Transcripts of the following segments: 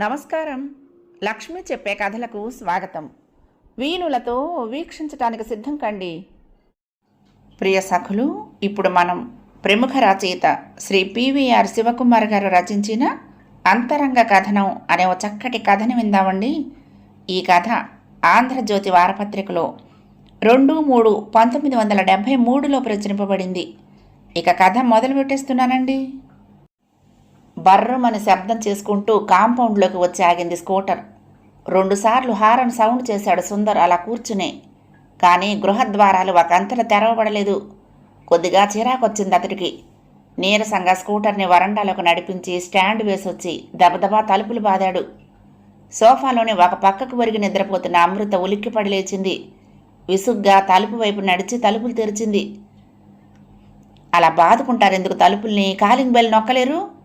నమస్కారం. లక్ష్మి చెప్పే కథలకు స్వాగతం. వీణులతో వీక్షించటానికి సిద్ధం కండి. ప్రియ సఖులు ఇప్పుడు మనం ప్రముఖ రచయిత శ్రీ పివిఆర్ శివకుమార్ గారు రచించిన అంతరంగ కథనం అనే ఒక చక్కటి కథని విందామండి. ఈ కథ ఆంధ్రజ్యోతి వారపత్రికలో రెండు మూడు పంతొమ్మిది వందల డెబ్భై మూడులో ప్రచురింపబడింది. ఇక కథ మొదలు పెట్టేస్తున్నానండి బర్రమని శబ్దం చేసుకుంటూ కాంపౌండ్లోకి వచ్చి ఆగింది స్కూటర్. రెండుసార్లు హారన్ సౌండ్ చేశాడు సుందర్ అలా కూర్చునే. కానీ గృహద్వారాలు ఒక తెరవబడలేదు. కొద్దిగా చిరాకొచ్చింది అతడికి. నీరసంగా స్కూటర్ని వరండాలోకి నడిపించి స్టాండ్ వేసొచ్చి దబదబా తలుపులు బాదాడు. సోఫాలోని ఒక పక్కకు ఒరిగి నిద్రపోతున్న అమృత ఉలిక్కిపడి లేచింది. విసుగ్గా తలుపు వైపు నడిచి తలుపులు తెరిచింది. అలా బాదుకుంటారు ఎందుకు తలుపుల్ని? కాలింగ్ బెల్ నొక్కలేరు?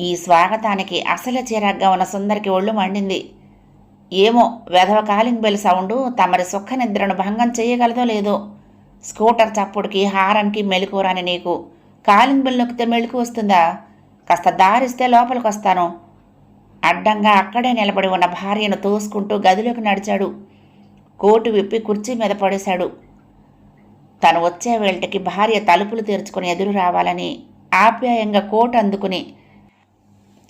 ఈ స్వాగతానికి అసలు చిరాగ్గా ఉన్న సుందరికి ఒళ్ళు మండింది. ఏమో వెధవ కాలింగ్ బెల్ సౌండు తమరి సుఖ నిద్రను భంగం చేయగలదో లేదో. స్కూటర్ చప్పుడుకి హారన్కి మెలుకురాని నీకు. కాలింగ్ బెల్ నొక్కితే మెలకు వస్తుందా? కాస్త దారిస్తే లోపలికి వస్తాను అడ్డంగా అక్కడే నిలబడి ఉన్న భార్యను తోసుకుంటూ గదిలోకి నడిచాడు. కోటు విప్పి కుర్చీ మీద పడేశాడు. తను వచ్చే వేళటికి భార్య తలుపులు తెరుచుకుని ఎదురు రావాలని ఆప్యాయంగా కోటు అందుకుని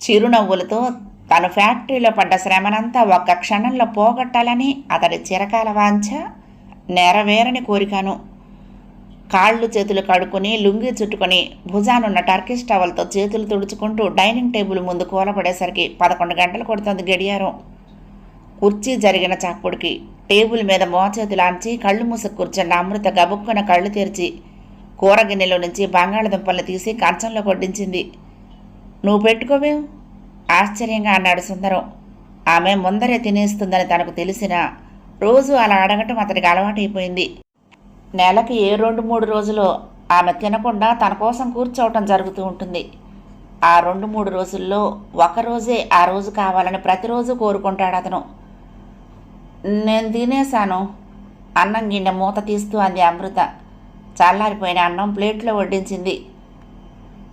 చిరునవ్వులతో తను ఫ్యాక్టరీలో పడ్డ శ్రమనంతా ఒక్క క్షణంలో పోగొట్టాలని అతడి చిరకాల వాంఛ నెరవేరని కోరికాను. కాళ్ళు చేతులు కడుక్కుని లుంగి చుట్టుకొని భుజానున్న టర్కిష్ టవల్తో చేతులు తుడుచుకుంటూ డైనింగ్ టేబుల్ ముందు కూలబడేసరికి పదకొండు గంటలు కొడుతుంది గడియారం. కుర్చీ జరిగిన చప్పుడికి టేబుల్ మీద మోచేతులాంచి కళ్ళు మూసుకు కూర్చున్న అమృత గబుక్కున కళ్ళు తెరిచి కూరగిన్నెలో నుంచి బంగాళదుంపల్ని తీసి కంచంలో కొట్టించింది. నువ్వు పెట్టుకోవేం. ఆశ్చర్యంగా అన్నాడు సుందరం. ఆమె ముందరే తినేస్తుందని తనకు తెలిసినా రోజు అలా అడగటం అతనికి అలవాటైపోయింది. నెలకి ఏ రెండు మూడు రోజులో ఆమె తినకుండా తన కోసం కూర్చోవటం జరుగుతూ ఉంటుంది. ఆ రెండు మూడు రోజుల్లో ఒకరోజే ఆ రోజు కావాలని ప్రతిరోజు కోరుకుంటాడు అతను. నేను తినేశాను. అన్నం గిన్నె మూత తీస్తూ అంది అమృత. చల్లారిపోయిన అన్నం ప్లేట్లో వడ్డించింది.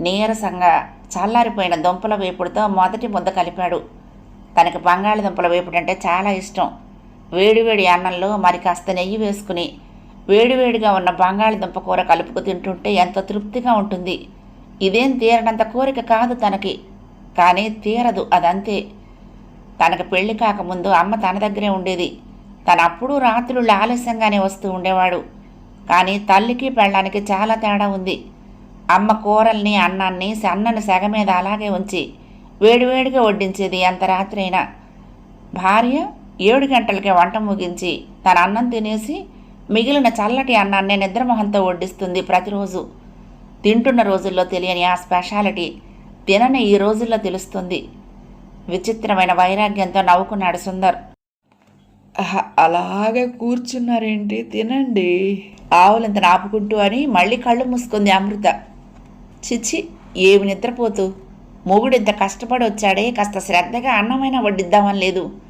నీరసంగా చల్లారిపోయిన దుంపల వేపుడుతో మొదటి ముద్ద కలిపాడు. తనకి బంగాళదుంపల వేపుడంటే చాలా ఇష్టం. వేడివేడి అన్నంలో మరి కాస్త నెయ్యి వేసుకుని వేడివేడిగా ఉన్న బంగాళదుంప కూర కలుపుకు తింటుంటే ఎంత తృప్తిగా ఉంటుంది. ఇదేం తీరనంత కోరిక కాదు తనకి కానీ తీరదు అదంతే. తనకు పెళ్ళి కాకముందు అమ్మ తన దగ్గరే ఉండేది. తను అప్పుడు రాత్రులు ఆలస్యంగానే వస్తూ ఉండేవాడు. కానీ తల్లికి పెళ్ళానికి చాలా తేడా ఉంది. అమ్మ కూరల్ని అన్నాన్ని సన్నను సెగ మీద అలాగే ఉంచి వేడివేడిగా వడ్డించేది ఎంత రాత్రి అయినా భార్య ఏడు గంటలకే వంట ముగించి తన అన్నం తినేసి మిగిలిన చల్లటి అన్నాన్ని నిద్రమొహంతో వడ్డిస్తుంది ప్రతిరోజు. తింటున్న రోజుల్లో తెలియని ఆ స్పెషాలిటీ తినని ఈ రోజుల్లో తెలుస్తుంది. విచిత్రమైన వైరాగ్యంతో నవ్వుకున్నాడు సుందర్. అహ, అలాగే కూర్చున్నారేంటి? తినండి. ఆవులంత నాపుకుంటూ అని మళ్ళీ కళ్ళు మూసుకుంది అమృత. చిచ్చి ఏమి నిద్రపోతూ? మొగుడు ఇంత కష్టపడి వచ్చాడే కాస్త శ్రద్ధగా అన్నమైనా వడ్డిద్దామని లేదు.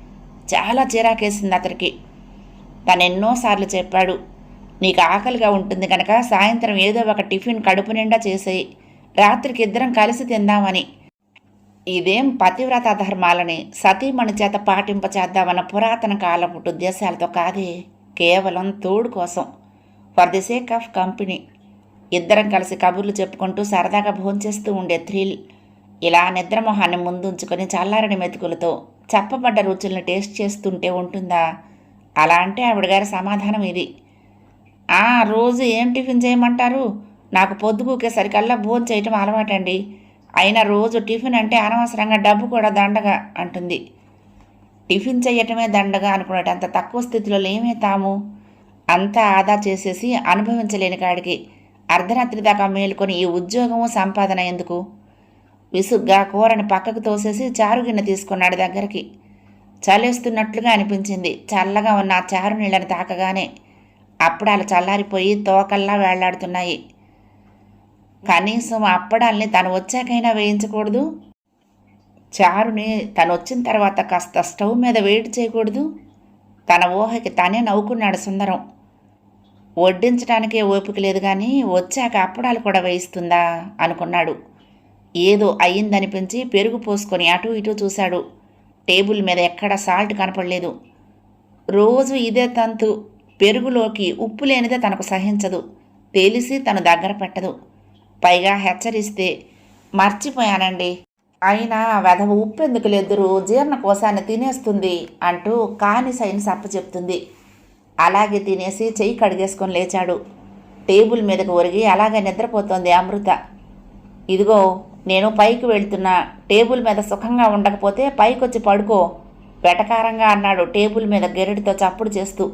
చాలా చిరాకేసింది అతనికి. తను ఎన్నోసార్లు చెప్పాడు నీకు ఆకలిగా ఉంటుంది కనుక సాయంత్రం ఏదో ఒక టిఫిన్ కడుపు నిండా చేసేయి. రాత్రికి ఇద్దరం కలిసి తిందామని. ఇదేం పతివ్రత ధర్మాలని? సతీమణి చేత పాటింప చేద్దామన్న పురాతన కాలపు ఉద్దేశాలతో కాదే. కేవలం తోడు కోసం. For the sake of company. ఇద్దరం కలిసి కబుర్లు చెప్పుకుంటూ సరదాగా భోంచేస్తూ ఉండే థ్రిల్ ఇలా నిద్రమొహాన్ని ముందుంచుకొని చల్లారని మెతుకులతో చెప్పబడ్డ రుచులను టేస్ట్ చేస్తుంటే ఉంటుందా? అలా అంటే ఆవిడ గారి సమాధానం ఇది. ఆ రోజు ఏం టిఫిన్ చేయమంటారు? నాకు పొద్దుకూకేసరికల్లా భోజనం చేయటం అలవాటండి. అయినా రోజు టిఫిన్ అంటే అనవసరంగా డబ్బు కూడా దండగా అంటుంది. టిఫిన్ చేయటమే దండగా అనుకునేటంత తక్కువ స్థితిలో లేమే తాము అంతా ఆదా చేసేసి అనుభవించలేని కాడికి అర్ధరాత్రి దాకా మేలుకొని ఈ ఉద్యోగము సంపాదన ఎందుకు? విసుగ్గా కూరని పక్కకు తోసేసి చారు గిన్నె తీసుకున్నాడు దగ్గరికి. చలేస్తున్నట్లుగా అనిపించింది. చల్లగా ఉన్న ఆ చారు నీళ్ళని తాకగానే. అప్పడాలు చల్లారిపోయి తోకల్లా వేళ్ళాడుతున్నాయి. కనీసం అప్పడాల్ని తను వచ్చాకైనా వేయించకూడదు? చారుని తను వచ్చిన తర్వాత కాస్త స్టవ్ మీద వేడి చేయకూడదు? తన ఊహకి తనే నవ్వుకున్నాడు సుందరం. వడ్డించడానికే ఓపిక లేదు కానీ వచ్చాక అప్పడాలు కూడా వేయిస్తుందా అనుకున్నాడు. ఏదో అయ్యిందనిపించి పెరుగు పోసుకొని అటు ఇటు చూశాడు. టేబుల్ మీద ఎక్కడ సాల్ట్ కనపడలేదు. రోజు ఇదే తంతు. పెరుగులోకి ఉప్పు లేనిదే తనకు సహించదు. తెలిసి తను దగ్గర పెట్టదు. పైగా హెచ్చరిస్తే మర్చిపోయానండి. అయినా వెధవ ఉప్పు ఎందుకు లెద్దురు జీర్ణకోశాన్ని తినేస్తుంది అంటూ కాని సైన్స్ అప్పచెప్తుంది. అలాగే తినేసి చెయ్యి కడిగేసుకొని లేచాడు. టేబుల్ మీదకు ఒరిగి అలాగే నిద్రపోతోంది అమృత. ఇదిగో నేను పైకి వెళ్తున్నా. టేబుల్ మీద సుఖంగా ఉండకపోతే పైకి వచ్చి పడుకో వెటకారంగా అన్నాడు టేబుల్ మీద గెరడితో చప్పుడు చేస్తూ.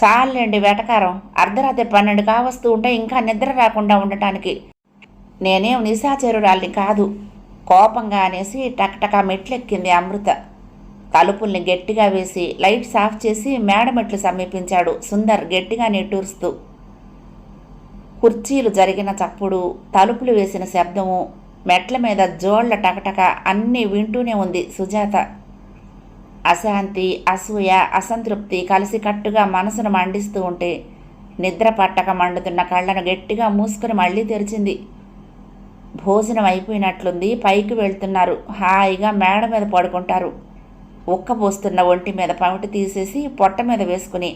చాలండి వెటకారం. అర్ధరాత్రి పన్నెండు కావస్తూ ఉంటే ఇంకా నిద్ర రాకుండా ఉండటానికి. నేనేం నిశాచరురాల్ని కాదు. కోపంగా అనేసి టకటకా మెట్లెక్కింది అమృత. తలుపుల్ని గట్టిగా వేసి లైట్స్ ఆఫ్ చేసి మేడమెట్లు సమీపించాడు సుందర్ గట్టిగా నిట్టూరుస్తూ. కుర్చీలు జరిగిన చప్పుడు తలుపులు వేసిన శబ్దము మెట్ల మీద జోళ్ళ టకటక అన్నీ వింటూనే ఉంది సుజాత. అశాంతి అసూయ అసంతృప్తి కలిసికట్టుగా మనసును మండిస్తూ ఉంటే నిద్ర పట్టక మండుతున్న కళ్ళను గట్టిగా మూసుకుని మళ్ళీ తెరిచింది. భోజనం అయిపోయినట్లుంది పైకి వెళ్తున్నారు హాయిగా మేడ మీద పడుకుంటారు. ఉక్కపోస్తున్న ఒంటి మీద పమిటి తీసేసి పొట్ట మీద వేసుకుని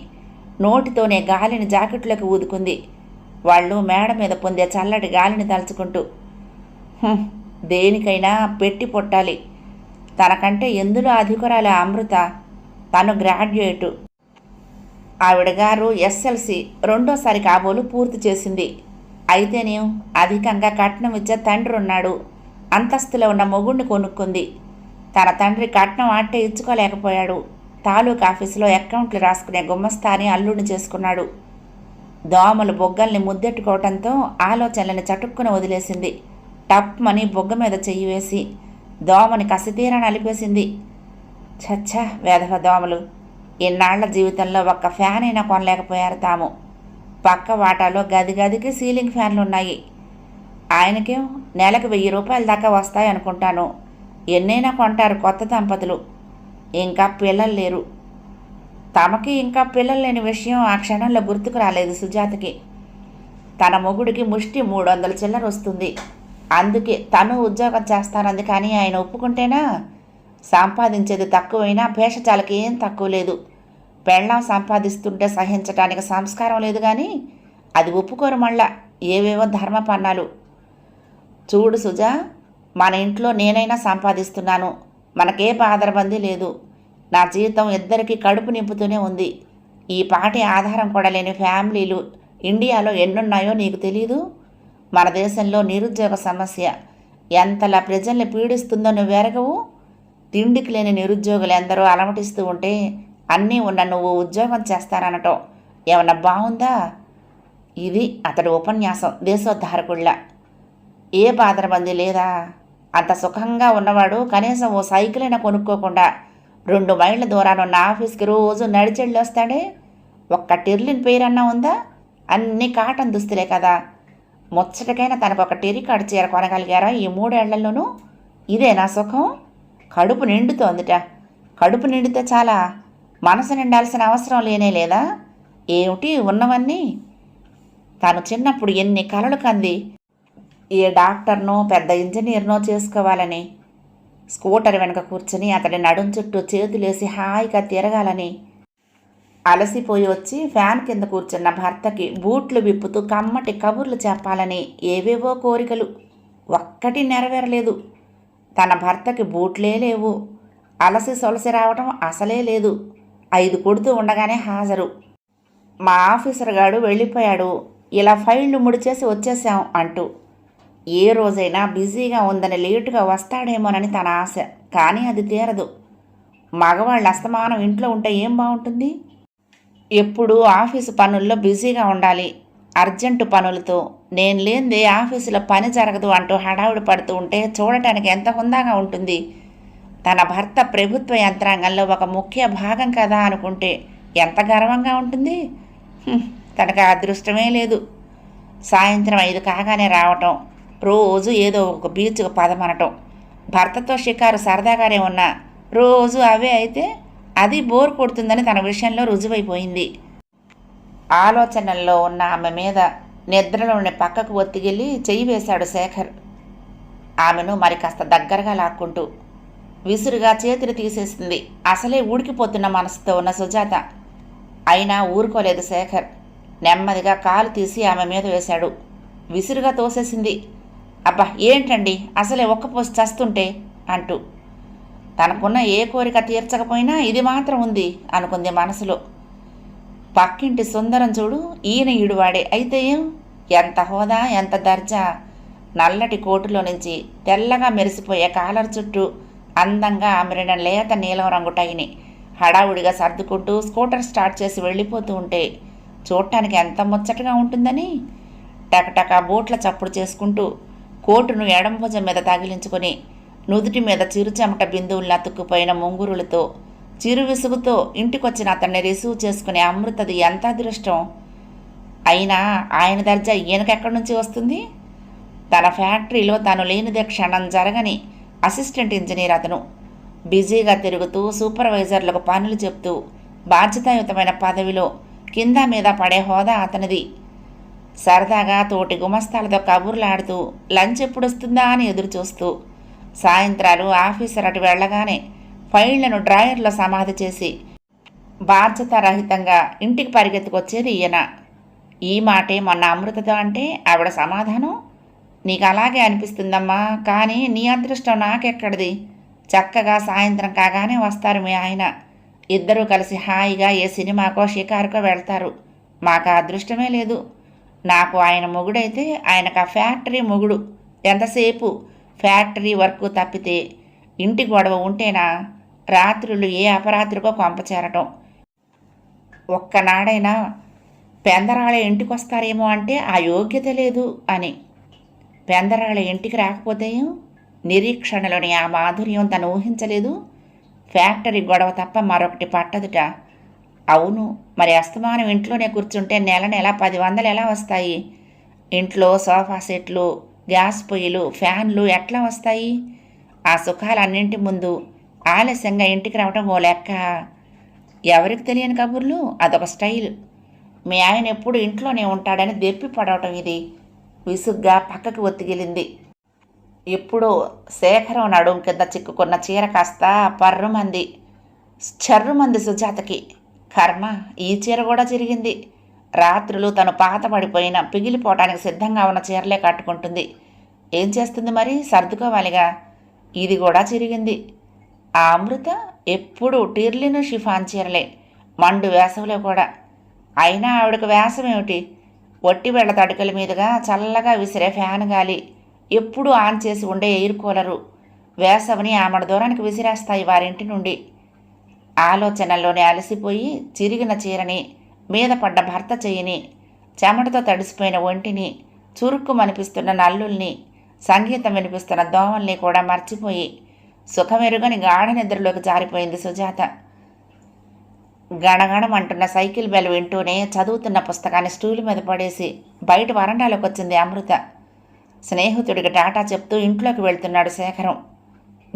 నోటితోనే గాలిని జాకెట్లోకి ఊదుకుంది. వాళ్ళు మేడ మీద పొందే చల్లటి గాలిని తలుచుకుంటూ దేనికైనా పెట్టి పొట్టాలి. తనకంటే ఎందులో అధికురాలి అమృత? తను గ్రాడ్యుయేటు. ఆవిడ గారు ఎస్ఎల్సి రెండోసారి కాబోలు పూర్తి చేసింది. అయితేనే అధికంగా కట్నం ఇచ్చే తండ్రి ఉన్నాడు అంతస్తులో ఉన్న మొగుణ్ణి కొనుక్కుంది. తన తండ్రి కట్నం ఆటే ఇచ్చుకోలేకపోయాడు. తాలూకా ఆఫీసులో అకౌంట్లు రాసుకునే గుమ్మస్థాని అల్లుడిని చేసుకున్నాడు. దోమలు బొగ్గల్ని ముద్దెట్టుకోవటంతో ఆలోచనలను చటుక్కున వదిలేసింది. టప్మని బొగ్గ మీద చెయ్యి వేసి దోమని కసితీరా నలిపేసింది చచ్చా వేధవ దోమలు. ఇన్నాళ్ళ జీవితంలో ఒక్క ఫ్యాన్ అయినా కొనలేకపోయారు తాము. పక్క వాటాలో గది గదికి సీలింగ్ ఫ్యాన్లు ఉన్నాయి ఆయనకేం నెలకు వెయ్యి రూపాయల దాకా వస్తాయి అనుకుంటాను ఎన్నైనా కొంటారు కొత్త దంపతులు. ఇంకా పిల్లలు లేరు. తమకి ఇంకా పిల్లలు లేని విషయం ఆ క్షణంలో గుర్తుకు రాలేదు సుజాతకి. తన మొగుడికి ముష్టి మూడు వందల చిల్లర వస్తుంది. అందుకే తను ఉద్యోగం చేస్తానంది కానీ ఆయన ఒప్పుకుంటేనా? సంపాదించేది తక్కువైనా భేషజాలకి ఏం తక్కువ లేదు. పెళ్ళాం సంపాదిస్తుంటే సహించటానికి సంస్కారం లేదు కానీ అది ఒప్పుకోరు మళ్ళా. ఏవేవో ధర్మపన్నాలు. చూడు సుజా మన ఇంట్లో నేనైనా సంపాదిస్తున్నాను. మనకే బాధరబంది లేదు. నా జీవితం ఇద్దరికి కడుపు నింపుతూనే ఉంది. ఈ పాటి ఆధారం కూడా లేని ఫ్యామిలీలు ఇండియాలో ఎన్నున్నాయో నీకు తెలీదు? మన దేశంలో నిరుద్యోగ సమస్య ఎంతలా ప్రజల్ని పీడిస్తుందో నువ్వు ఎరగవు? తిండికి లేని నిరుద్యోగులు ఎందరో అలమటిస్తూ ఉంటే అన్నీ ఉన్న నువ్వు ఉద్యోగం చేస్తాననటం ఏమన్నా బాగుందా? ఇది అతడి ఉపన్యాసం దేశోద్ధారకుళ్ళ. ఏ బాధరబంది లేదా? అంత సుఖంగా ఉన్నవాడు కనీసం ఓ సైకిల్ అయినా కొనుక్కోకుండా రెండు మైళ్ళ దూరాన ఉన్న ఆఫీస్కి రోజు నడిచెళ్ళొస్తాడే ఒక్క టెర్లిన్ పేరన్నా ఉందా? అన్ని కాటన్ దుస్తులే కదా. ముచ్చటకైనా తనకు ఒక టెరికాడు చీర కొనగలిగారా ఈ మూడేళ్ళలోనూ? ఇదే నా సుఖం? కడుపు నిండుతోందిట. కడుపు నిండితే చాలా. మనసు నిండాల్సిన అవసరం లేనే లేదా? ఏమిటి ఉన్నవన్నీ? తాను చిన్నప్పుడు ఎన్ని కలలు కంది. ఏ డాక్టర్నో పెద్ద ఇంజనీర్నో చేసుకోవాలని. స్కూటర్ వెనుక కూర్చుని అతడి నడుం చుట్టూ చేతులేసి హాయిగా తిరగాలని. అలసిపోయి వచ్చి ఫ్యాన్ కింద కూర్చున్న భర్తకి బూట్లు విప్పుతూ కమ్మటి కబుర్లు చెప్పాలని ఏవేవో కోరికలు. ఒక్కటి నెరవేరలేదు. తన భర్తకి బూట్లే లేవు. అలసి సొలసి రావటం అసలే లేదు. ఐదు కొడుతూ ఉండగానే హాజరు. మా ఆఫీసర్ గాడు వెళ్ళిపోయాడు. ఇలా ఫైళ్ళు ముడిచేసి వచ్చేసాం అంటూ ఏ రోజైనా బిజీగా ఉందని లేటుగా వస్తాడేమోనని తన ఆశ. కానీ అది తీరదు. మగవాళ్ళు అస్తమానం ఇంట్లో ఉంటే ఏం బాగుంటుంది ఎప్పుడూ ఆఫీసు పనుల్లో బిజీగా ఉండాలి. అర్జెంటు పనులతో. నేను లేనిదే ఆఫీసులో పని జరగదు అంటూ హడావుడి పడుతూ ఉంటే చూడటానికి ఎంత హుందాగా ఉంటుంది? తన భర్త ప్రభుత్వ యంత్రాంగంలో ఒక ముఖ్య భాగం కదా అనుకుంటే ఎంత గర్వంగా ఉంటుంది? తనకు అదృష్టమే లేదు. సాయంత్రం ఐదు కాగానే రావటం. రోజు ఏదో ఒక బీచ్ పదమనటం భర్తతో షికారు సరదాగానే ఉన్నా. రోజు అవే అయితే అది బోర్ కొడుతుందని తన విషయంలో రుజువైపోయింది. ఆలోచనల్లో ఉన్న ఆమె మీద నిద్రలోని పక్కకు ఒత్తికెళ్ళి చెయ్యి వేశాడు శేఖర్. ఆమెను మరి కాస్త దగ్గరగా లాక్కుంటూ విసురుగా చేతిని తీసేసింది. అసలే ఊడికిపోతున్న మనసుతో ఉన్న సుజాత. అయినా ఊరుకోలేదు శేఖర్. నెమ్మదిగా కాలు తీసి ఆమె మీద వేశాడు. విసురుగా తోసేసింది. అబ్బా ఏంటండి? అసలే ఒక్క పోసి చస్తుంటే అంటూ. తనకున్న ఏ కోరిక తీర్చకపోయినా ఇది మాత్రం ఉంది అనుకుంది మనసులో. పక్కింటి సుందరం చూడు ఈయన ఈడువాడే. అయితే ఏం ఎంత హోదా ఎంత దర్జా. నల్లటి కోటులో నుంచి తెల్లగా మెరిసిపోయే కాలర్ చుట్టూ అందంగా అమరిన లేత నీలం రంగు టైని హడావుడిగా సర్దుకుంటూ స్కూటర్ స్టార్ట్ చేసి వెళ్ళిపోతూ ఉంటే చూడటానికి ఎంత ముచ్చటగా ఉంటుందని టకటక బూట్ల చప్పుడు చేసుకుంటూ కోటును ఎడంభుజం మీద తగిలించుకొని నుదుటి మీద చిరుచెమట బిందువుల్లా బిందువులు అతుక్కుపోయిన ముంగురులతో చిరు విసుగుతో ఇంటికొచ్చిన అతన్ని రిసీవ్ చేసుకునే అమృతది ఎంత అదృష్టం? అయినా ఆయన దర్జా ఈయనకెక్కడి నుంచి వస్తుంది? తన ఫ్యాక్టరీలో తాను లేనిదే క్షణం జరగని అసిస్టెంట్ ఇంజనీర్ అతను. బిజీగా తిరుగుతూ సూపర్వైజర్లకు పనులు చెప్తూ బాధ్యతాయుతమైన పదవిలో కింద మీద పడే హోదా అతనిది. సరదాగా తోటి గుమస్తాలతో కబుర్లాడుతూ లంచ్ ఎప్పుడు వస్తుందా అని ఎదురుచూస్తూ సాయంత్రాలు ఆఫీసర్ అటు వెళ్ళగానే ఫైళ్ళను డ్రాయర్లో సమాధి చేసి బాధ్యతారహితంగా ఇంటికి పరిగెత్తుకొచ్చేది ఈయన. ఈ మాటే మొన్న అమృతతో అంటే ఆవిడ సమాధానం? నీకు అలాగే అనిపిస్తుందమ్మా కానీ నీ అదృష్టం నాకెక్కడిది? చక్కగా సాయంత్రం కాగానే వస్తారు మీ ఆయన. ఇద్దరూ కలిసి హాయిగా ఏ సినిమాకో షికారుకో వెళ్తారు. మాకు అదృష్టమే లేదు. నాకు ఆయన మొగుడైతే ఆయనకు ఆ ఫ్యాక్టరీ మొగుడు. ఎంతసేపు ఫ్యాక్టరీ వర్క్ తప్పితే ఇంటి గొడవ ఉంటేనా రాత్రులు ఏ అపరాత్రికో కొంపచేరటం. ఒక్కనాడైనా పెందరాళ్ళ ఇంటికి వస్తారేమో అంటే ఆ యోగ్యత లేదు అని. పెందరాళ్ళ ఇంటికి రాకపోతే నిరీక్షణలోని ఆ మాధుర్యం తను ఊహించలేదు. ఫ్యాక్టరీ గొడవ తప్ప మరొకటి పట్టదుట. అవును. మరి అస్తమానం ఇంట్లోనే కూర్చుంటే నెల నెల పది వందలు ఎలా వస్తాయి? ఇంట్లో సోఫా సెట్లు గ్యాస్ పొయ్యిలు ఫ్యాన్లు ఎట్లా వస్తాయి? ఆ సుఖాలన్నింటి ముందు ఆలస్యంగా ఇంటికి రావడం ఓ లెక్క. ఎవరికి తెలియని కబుర్లు? అదొక స్టైల్. మీ ఆయన ఎప్పుడు ఇంట్లోనే ఉంటాడని దెప్పి పడవటం ఇది. విసుగ్గా పక్కకి ఒత్తిగిలింది ఎప్పుడో శేఖరం నడుం కింద చిక్కుకున్న చీర కాస్త పర్రుమంది చర్రుమంది సుజాతకి కర్మ ఈ చీర కూడా చిరిగింది. రాత్రులు తను పాత పడిపోయిన పిగిలిపోవటానికి సిద్ధంగా ఉన్న చీరలే కట్టుకుంటుంది. ఏం చేస్తుంది మరి? సర్దుకోవాలిగా. ఇది కూడా చిరిగింది. ఆ అమృత ఎప్పుడు టిర్లిను షిఫాన్ చీరలే మండు వేసవిలో కూడా. అయినా ఆవిడకు వేసం ఏమిటి ఒట్టి వెళ్ళ తడుకల మీదుగా చల్లగా విసిరే ఫ్యాన్ గాలి. ఎప్పుడూ ఆన్ చేసి ఉండే ఎయిర్ కూలరు. వేసవిని ఆమెడ దూరానికి విసిరేస్తాయి వారింటి నుండి. ఆలోచనల్లోనే అలసిపోయి చిరిగిన చీరని మీద పడ్డ భర్త చెయ్యిని చెమటతో తడిసిపోయిన ఒంటిని చురుక్కు మనిపిస్తున్న నల్లుల్ని సంగీతం వినిపిస్తున్న దోమల్ని కూడా మర్చిపోయి సుఖమెరుగని గాఢ నిద్రలోకి జారిపోయింది సుజాత. గణగణమంటున్న సైకిల్ బెల్ వింటూనే చదువుతున్న పుస్తకాన్ని స్టూల్ మీద పడేసి బయట వరండాలోకి వచ్చింది అమృత. స్నేహితుడికి టాటా చెప్తూ ఇంట్లోకి వెళ్తున్నాడు శేఖరం.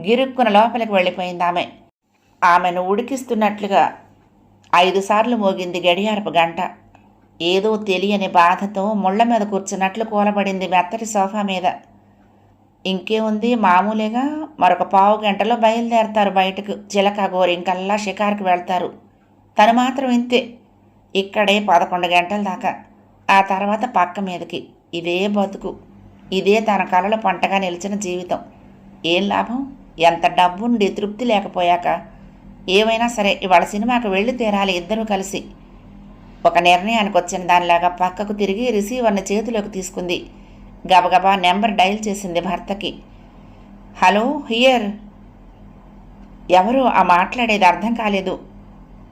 గిరుక్కున లోపలికి వెళ్ళిపోయింది ఆమె ఆమెను ఉడికిస్తున్నట్లుగా ఐదు సార్లు మోగింది గడియారపు గంట. ఏదో తెలియని బాధతో ముళ్ళ మీద కూర్చున్నట్లు కూలబడింది మెత్తటి సోఫా మీద. ఇంకేముంది మామూలుగా మరొక పావు గంటలో బయలుదేరతారు బయటకు. చిలక గోరింకల్లా షికార్కి వెళ్తారు. తను మాత్రం ఇంతే. ఇక్కడే పదకొండు గంటల దాకా. ఆ తర్వాత పక్క మీదకి. ఇదే బతుకు. ఇదే తన కలల పంటగా నిలిచిన జీవితం. ఏం లాభం? ఎంత డబ్బుండి తృప్తి లేకపోయాక ఏమైనా సరే ఇవాళ సినిమాకి వెళ్ళి తీరాలి ఇద్దరూ కలిసి. ఒక నిర్ణయానికి వచ్చిన దానిలాగా పక్కకు తిరిగి రిసీవర్ని చేతిలోకి తీసుకుంది. గబగబా నెంబర్ డయల్ చేసింది భర్తకి. Hello here. ఎవరు ఆ మాట్లాడేది అర్థం కాలేదు.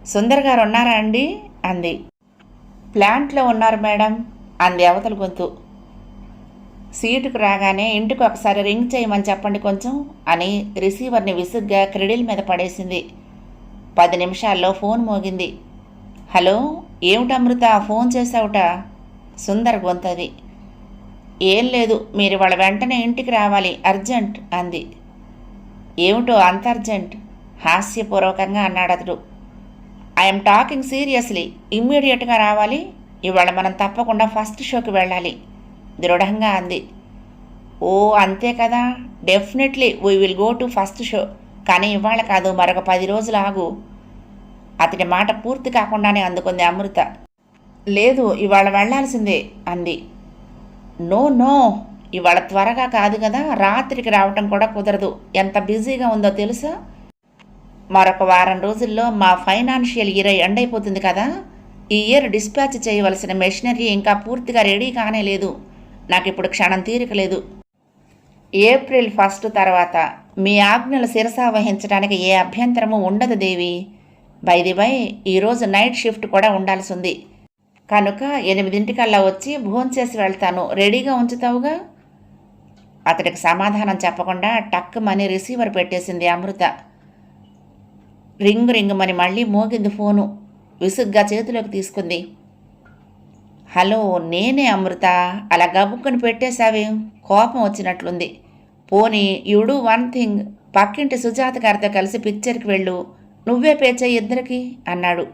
సుందర్ గారు ఉన్నారా అండి? అంది. ప్లాంట్లో ఉన్నారు మేడం అంది అవతల గొంతు. సీటుకు రాగానే ఇంటికి ఒకసారి రింగ్ చేయమని చెప్పండి కొంచెం అని రిసీవర్ని విసుగ్గా క్రెడిల్ మీద పడేసింది. పది నిమిషాల్లో ఫోన్ మోగింది. హలో ఏమిటమృత అమృత? ఫోన్ చేసావుట సుందర్ గొంతది. ఏం లేదు మీరు వాళ్ళ వెంటనే ఇంటికి రావాలి అర్జెంట్ అంది. ఏమిటో అంత అర్జెంట్? హాస్యపూర్వకంగా అన్నాడు అతడు. ఐఎమ్ టాకింగ్ సీరియస్లీ ఇమ్మీడియట్గా రావాలి. ఇవాళ మనం తప్పకుండా ఫస్ట్ షోకి వెళ్ళాలి. దృఢంగా అంది. ఓ అంతే కదా. Definitely we will go to first show కానీ ఇవాళ కాదు మరొక పది రోజులు ఆగు. అతడి మాట పూర్తి కాకుండానే అందుకుంది అమృత. లేదు ఇవాళ వెళ్ళాల్సిందే అంది. నో నో ఇవాళ త్వరగా కాదు కదా రాత్రికి రావటం కూడా కుదరదు. ఎంత బిజీగా ఉందో తెలుసా? మరొక వారం రోజుల్లో మా ఫైనాన్షియల్ ఇయర్ ఎండ్ అయిపోతుంది కదా. ఈ ఇయర్ డిస్పాచ్ చేయవలసిన మెషినరీ ఇంకా పూర్తిగా రెడీ కానే లేదు. నాకు ఇప్పుడు క్షణం తీరిక లేదు. ఏప్రిల్ ఫస్ట్ తర్వాత మీ ఆజ్ఞలు శిరసా వహించడానికి ఏ అభ్యంతరము ఉండదు దేవి. బైదిబై ఈరోజు నైట్ షిఫ్ట్ కూడా ఉండాల్సి ఉంది కనుక ఎనిమిదింటికల్లా వచ్చి భోంచేసి వెళ్తాను. రెడీగా ఉంచుతావుగా? అతడికి సమాధానం చెప్పకుండా టక్కుమని రిసీవర్ పెట్టేసింది అమృత. రింగ్ రింగ్ మని మళ్ళీ మోగింది ఫోను. విసుగ్గా చేతిలోకి తీసుకుంది. హలో నేనే అమృత. అలా గబుక్కుని పెట్టేశావే? కోపం వచ్చినట్లుంది. పోనీ యుడు వన్ థింగ్ పక్కింటి సుజాత గారితో కలిసి పిక్చర్కి వెళ్ళు నువ్వే పేచే ఇద్దరికి అన్నాడు.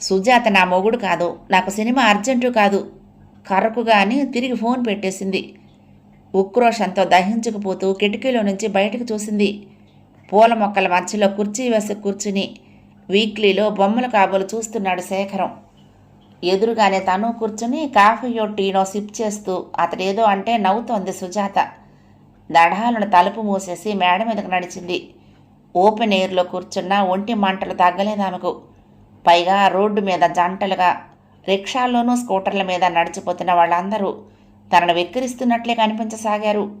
సుజాత నా మొగుడు కాదు నాకు సినిమా అర్జెంటు కాదు కర్రకుగా అని తిరిగి ఫోన్ పెట్టేసింది. ఉక్రోషంతో దహించుకుపోతూ కిటికీలో నుంచి బయటకు చూసింది. పూల మొక్కల మధ్యలో కుర్చీ వేసి కూర్చుని వీక్లీలో బొమ్మల కాబోలు చూస్తున్నాడు శేఖరం. ఎదురుగానే తను కూర్చుని కాఫీయో టీనో సిప్ చేస్తూ అతడేదో అంటే నవ్వుతోంది సుజాత. దడాలను తలుపు మూసేసి మేడ మీదకు నడిచింది. ఓపెన్ ఎయిర్లో కూర్చున్న ఒంటి మంటలు తగ్గలేదు ఆమెకు. పైగా రోడ్డు మీద జంటలుగా రిక్షాల్లోనూ స్కూటర్ల మీద నడిచిపోతున్న వాళ్ళందరూ తనను వెక్కిరిస్తున్నట్లే కనిపించసాగారు.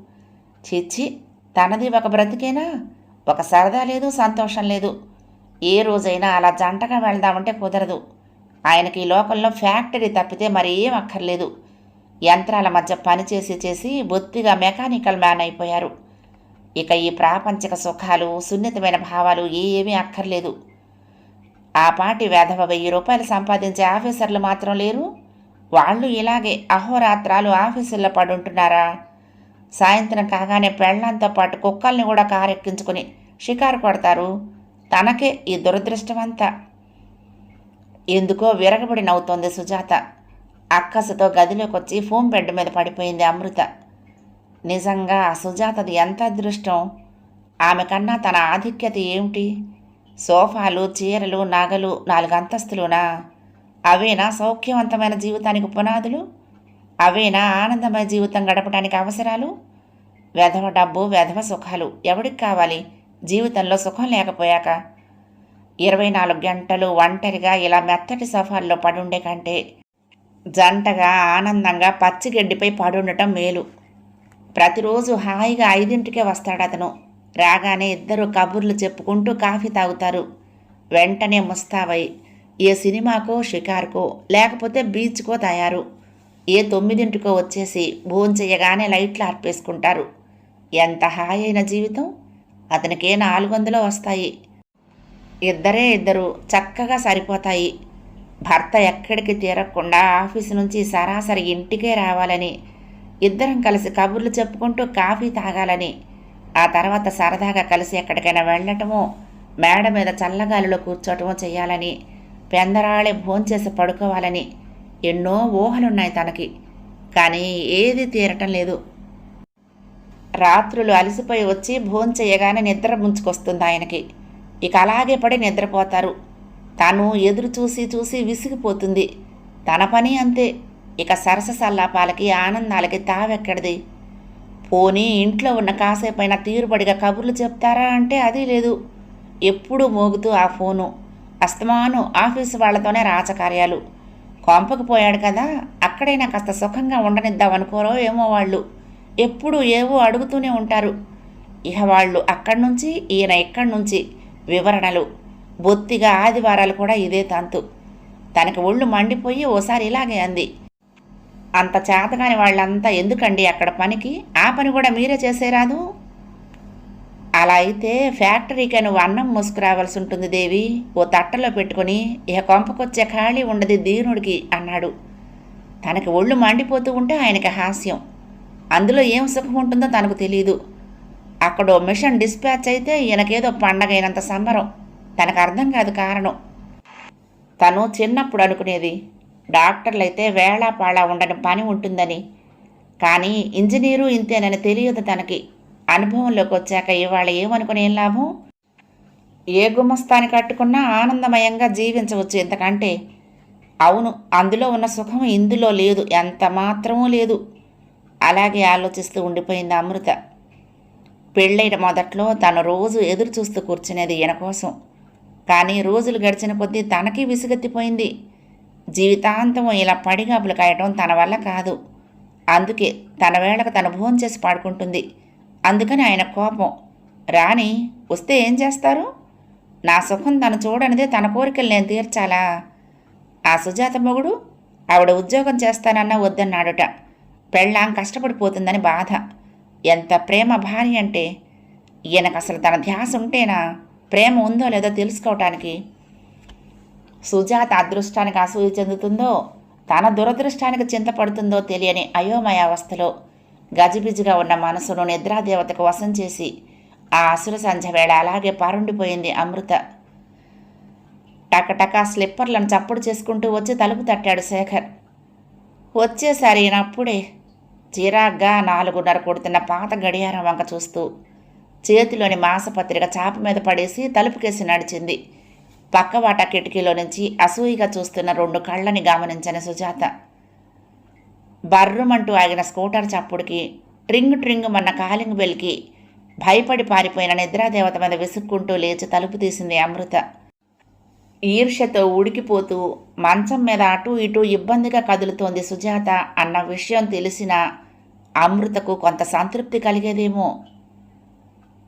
చిచ్చి తనది ఒక బ్రతికేనా? ఒక సరదా లేదు సంతోషం లేదు. ఏ రోజైనా అలా జంటగా వెళ్దామంటే కుదరదు. ఆయనకి ఈ లోకంలో ఫ్యాక్టరీ తప్పితే మరి ఏం అక్కర్లేదు. యంత్రాల మధ్య పనిచేసి చేసి బొత్తిగా మెకానికల్ మ్యాన్ అయిపోయారు. ఇక ఈ ప్రాపంచిక సుఖాలు సున్నితమైన భావాలు ఏమీ అక్కర్లేదు. ఆ పాటి వేధవ వెయ్యి రూపాయలు సంపాదించే ఆఫీసర్లు మాత్రం లేరు. వాళ్ళు ఇలాగే అహోరాత్రాలు ఆఫీసుల్లో పడుంటున్నారా? సాయంత్రం కాగానే పెళ్ళంతో పాటు కుక్కల్ని కూడా కారెక్కించుకుని షికారు కొడతారు తనకే ఈ దురదృష్టమంతా. ఎందుకో విరగబడి నవ్వుతోంది సుజాత. అక్కసతో గదిలోకి వచ్చి ఫోన్ బెడ్ మీద పడిపోయింది అమృత. నిజంగా సుజాతది ఎంత అదృష్టం? ఆమె కన్నా తన ఆధిక్యత ఏమిటి? సోఫాలు చీరలు నగలు నాలుగు అంతస్తులునా అవేనా సౌఖ్యవంతమైన జీవితానికి పునాదులు? అవేనా ఆనందమయ జీవితం గడపడానికి అవసరాలు? వెధవ డబ్బు వెధవ సుఖాలు ఎవడికి కావాలి? జీవితంలో సుఖం లేకపోయాక? ఇరవై నాలుగు గంటలు ఒంటరిగా ఇలా మెత్తటి సోఫాల్లో పడుండే కంటే జంటగా ఆనందంగా పచ్చిగడ్డిపై పడుండటం మేలు. ప్రతిరోజు హాయిగా ఐదింటికే వస్తాడు అతను. రాగానే ఇద్దరు కబుర్లు చెప్పుకుంటూ కాఫీ తాగుతారు. వెంటనే ముస్తావై ఏ సినిమాకో షికారుకో లేకపోతే బీచ్కో తయారు. ఏ తొమ్మిదింటికో వచ్చేసి భోంచెయ్యగానే లైట్లు ఆర్పేసుకుంటారు. ఎంత హాయి అయిన జీవితం? అతనికే నాలుగు వందలు వస్తాయి. ఇద్దరే ఇద్దరు చక్కగా సరిపోతాయి. భర్త ఎక్కడికి తీరకుండా ఆఫీసు నుంచి సరాసరి ఇంటికే రావాలని ఇద్దరం కలిసి కబుర్లు చెప్పుకుంటూ కాఫీ తాగాలని ఆ తర్వాత సరదాగా కలిసి ఎక్కడికైనా వెళ్ళటమో మేడ మీద చల్లగాలిలో కూర్చోటమో చేయాలని పెందరాళే భోంచేసి పడుకోవాలని ఎన్నో ఊహలున్నాయి తనకి. కానీ ఏది తీరటం లేదు. రాత్రులు అలసిపోయి వచ్చి భోంచేయగానే నిద్ర ముంచుకొస్తుంది ఆయనకి. ఇక అలాగే పడి నిద్రపోతారు. తను ఎదురు చూసి చూసి విసిగిపోతుంది. తన పని అంతే. ఇక సరస సల్లాపాలకి ఆనందాలకి తావెక్కడిది? పోనీ ఇంట్లో ఉన్న కాసేపైనా తీరుబడిగా కబుర్లు చెప్తారా అంటే అది లేదు. ఎప్పుడూ మోగుతూ ఆ ఫోను. అస్తమాను ఆఫీసు వాళ్ళతోనే రాచకార్యాలు. కొంపకు పోయాడు కదా అక్కడైనా కాస్త సుఖంగా ఉండనిద్దాం అనుకోరో ఏమో వాళ్ళు. ఎప్పుడు ఏవో అడుగుతూనే ఉంటారు. ఇహ వాళ్ళు అక్కడి నుంచి ఈయన ఇక్కడి నుంచి వివరణలు. బొత్తిగా ఆదివారాలు కూడా ఇదే తంతు. తనకి ఒళ్ళు మండిపోయి ఓసారి ఇలాగే అంది. అంత చేతగాని వాళ్ళంతా ఎందుకండి అక్కడ పనికి? ఆ పని కూడా మీరే చేసేరాదు? అలా అయితే ఫ్యాక్టరీకి నువ్వు అన్నం మోసుకురావాల్సి ఉంటుంది దేవి. ఓ తట్టలో పెట్టుకుని ఇక కొంపకొచ్చే ఖాళీ ఉండదు దీనుడికి అన్నాడు. తనకి ఒళ్ళు మండిపోతూ ఉంటే ఆయనకి హాస్యం. అందులో ఏం సుఖం ఉంటుందో తనకు తెలియదు అక్కడో మిషన్ డిస్పాచ్ అయితే ఈయనకేదో పండగైనంత సంబరం. తనకు అర్థం కాదు కారణం. తను చిన్నప్పుడు అనుకునేది డాక్టర్లైతే వేళాపాళా ఉండని పని ఉంటుందని. కానీ ఇంజనీరు ఇంతేనని తెలియదు తనకి. అనుభవంలోకి వచ్చాక ఇవాళ ఏమనుకుని లాభం? ఏ గుమ్మస్థాని కట్టుకున్నా ఆనందమయంగా జీవించవచ్చు ఇంతకంటే. అవును అందులో ఉన్న సుఖం ఇందులో లేదు ఎంత మాత్రమూ లేదు. అలాగే ఆలోచిస్తూ ఉండిపోయింది అమృత. పెళ్ళైన మొదట్లో తను రోజు ఎదురు చూస్తూ కూర్చునేది ఈయన కోసం. కానీ రోజులు గడిచిన కొద్దీ తనకి విసుగెత్తిపోయింది. జీవితాంతం ఇలా పడిగాపులు కాయటం తన వల్ల కాదు. అందుకే తన వేళకు తను భోజనం చేసి పాడుకుంటుంది. అందుకని ఆయన కోపం. రాని వస్తే ఏం చేస్తారు? నా సుఖం తను చూడనిదే తన కోరికలు నేను తీర్చాలా? ఆ సుజాత మొగుడు ఆవిడ ఉద్యోగం చేస్తానన్నా వద్దన్నాడుట. పెళ్ళాం కష్టపడిపోతుందని బాధ. ఎంత ప్రేమ భార్య అంటే ఈయనకు అసలు తన ధ్యాస ఉంటేనా? ప్రేమ ఉందో లేదో తెలుసుకోవటానికి సుజాత అదృష్టానికి అసూయ చెందుతుందో తన దురదృష్టానికి చింతపడుతుందో తెలియని అయోమయ అవస్థలో గజిబిజిగా ఉన్న మనసును నిద్రాదేవతకు వశం చేసి ఆ అసుర సంధ్య వేళ అలాగే పారుండిపోయింది అమృత. టకటక స్లిప్పర్లను చప్పుడు చేసుకుంటూ వచ్చి తలుపు తట్టాడు శేఖర్. వచ్చేసారి ఈయనప్పుడే చిరాగ్గా నాలుగున్నర కొడుతున్న పాత గడియారం వంక చూస్తూ చేతిలోని మాసపత్రిక చాప మీద పడేసి తలుపుకేసి నడిచింది. పక్కవాట కిటికీలో నుంచి అసూయిగా చూస్తున్న రెండు కళ్ళని గమనించిన సుజాత. బర్రుమంటూ ఆగిన స్కూటర్ చప్పుడుకి ట్రింగ్ ట్రింగ్ మన్న కాలింగ్ బెల్కి భయపడి పారిపోయిన నిద్రాదేవత మీద విసుక్కుంటూ లేచి తలుపు తీసింది అమృత. ఈర్ష్యతో ఉడికిపోతూ మంచం మీద అటూ ఇటూ ఇబ్బందిగా కదులుతోంది సుజాత అన్న విషయం తెలిసిన అమృతకు కొంత సంతృప్తి కలిగేదేమో.